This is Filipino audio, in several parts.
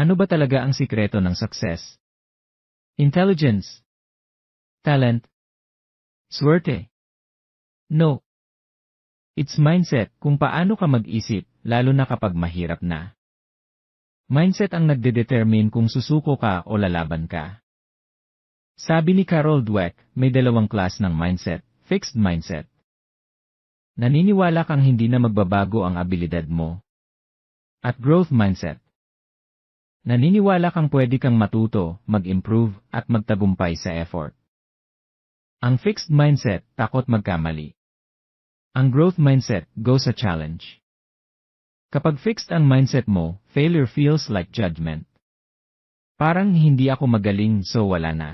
Ano ba talaga ang sikreto ng success? Intelligence? Talent? Swerte? No. It's mindset kung paano ka mag-isip, lalo na kapag mahirap na. Mindset ang nagdedetermine kung susuko ka o lalaban ka. Sabi ni Carol Dweck, may dalawang class ng mindset, fixed mindset. Naniniwala kang hindi na magbabago ang abilidad mo. At growth mindset. Naniniwala kang pwede kang matuto, mag-improve, at magtagumpay sa effort. Ang fixed mindset, takot magkamali. Ang growth mindset, go sa challenge. Kapag fixed ang mindset mo, failure feels like judgment. Parang hindi ako magaling so wala na.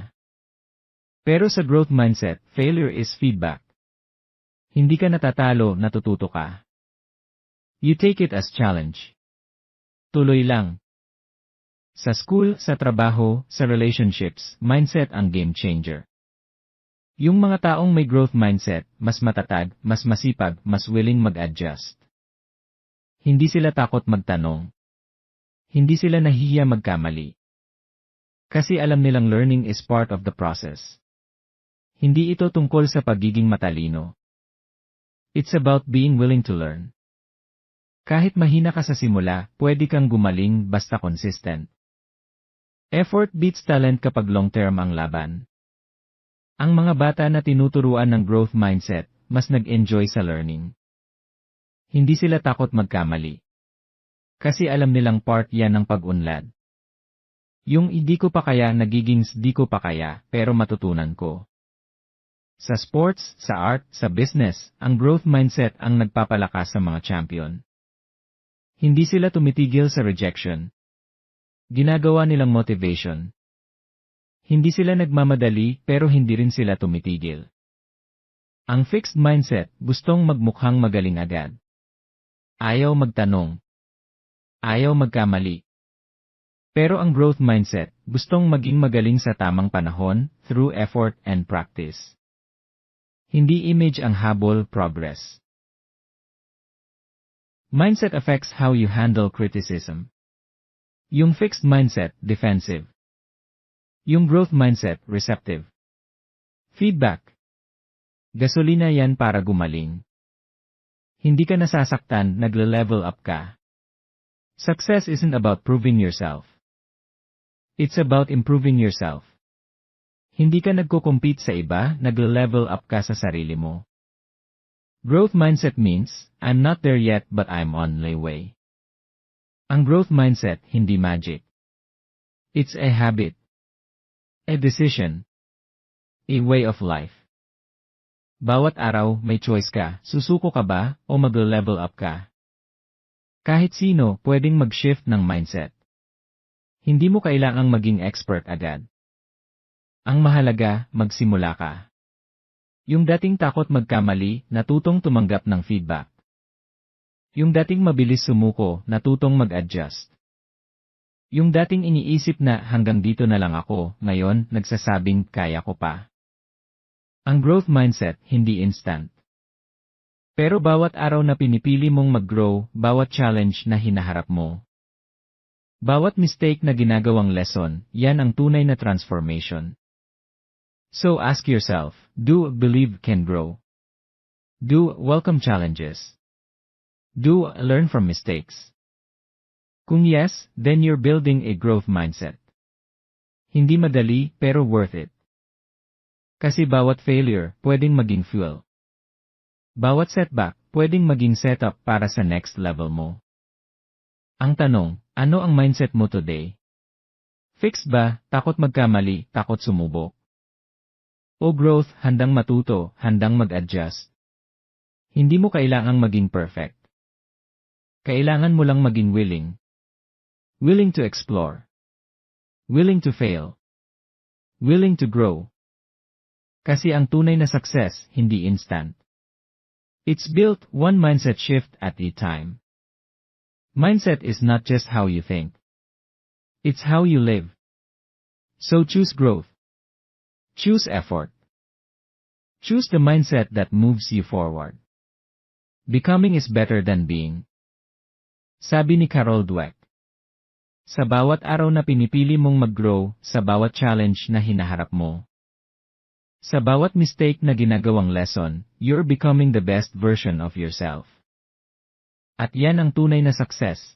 Pero sa growth mindset, failure is feedback. Hindi ka natatalo, natututo ka. You take it as challenge. Tuloy lang, sa school, sa trabaho, sa relationships, mindset ang game changer. Yung mga taong may growth mindset, mas matatag, mas masipag, mas willing mag-adjust. Hindi sila takot magtanong. Hindi sila nahihiya magkamali. Kasi alam nilang learning is part of the process. Hindi ito tungkol sa pagiging matalino. It's about being willing to learn. Kahit mahina ka sa simula, pwede kang gumaling basta consistent. Effort beats talent kapag long-term ang laban. Ang mga bata na tinuturuan ng growth mindset, mas nag-enjoy sa learning. Hindi sila takot magkamali. Kasi alam nilang part yan ng pag-unlad. Yung hindi ko pa kaya nagiging di ko pa kaya, pero matutunan ko. Sa sports, sa art, sa business, ang growth mindset ang nagpapalakas sa mga champion. Hindi sila tumitigil sa rejection, Ginagawa nilang motivation. Hindi sila nagmamadali pero hindi rin sila tumitigil. Ang fixed mindset, gustong magmukhang magaling agad. Ayaw magtanong. Ayaw magkamali. Pero ang growth mindset, gustong maging magaling sa tamang panahon, through effort and practice. Hindi image ang habol, progress. Mindset affects how you handle criticism. Yung fixed mindset, defensive. Yung growth mindset, receptive. Feedback. Gasolina yan para gumaling. Hindi ka nasasaktan, nagle-level up ka. Success isn't about proving yourself. It's about improving yourself. Hindi ka nagko-compete sa iba, nagle-level up ka sa sarili mo. Growth mindset means, I'm not there yet but I'm on my way. Ang growth mindset, hindi magic. It's a habit. A decision. A way of life. Bawat araw, may choice ka, susuko ka ba, o mag-level up ka. Kahit sino, pwedeng mag-shift ng mindset. Hindi mo kailangang maging expert agad. Ang mahalaga, magsimula ka. Yung dating takot magkamali, natutong tumanggap ng feedback. Yung dating mabilis sumuko, natutong mag-adjust. Yung dating iniisip na hanggang dito na lang ako, ngayon, nagsasabing kaya ko pa. Ang growth mindset, hindi instant. Pero bawat araw na pinipili mong mag-grow, bawat challenge na hinaharap mo. Bawat mistake na ginagawang lesson, yan ang tunay na transformation. So ask yourself, do believe can grow? Do welcome challenges? Do learn from mistakes? Kung yes, then you're building a growth mindset. Hindi madali, pero worth it. Kasi bawat failure, pwedeng maging fuel. Bawat setback, pwedeng maging setup para sa next level mo. Ang tanong, ano ang mindset mo today? Fixed ba, takot magkamali, takot sumubok? O growth, handang matuto, handang mag-adjust? Hindi mo kailangang maging perfect. Kailangan mo lang maging willing. Willing to explore. Willing to fail. Willing to grow. Kasi ang tunay na success, hindi instant. It's built one mindset shift at a time. Mindset is not just how you think. It's how you live. So choose growth. Choose effort. Choose the mindset that moves you forward. Becoming is better than being. Sabi ni Carol Dweck. Sa bawat araw na pinipili mong mag-grow, sa bawat challenge na hinaharap mo. Sa bawat mistake na ginagawang lesson, you're becoming the best version of yourself. At yan ang tunay na success.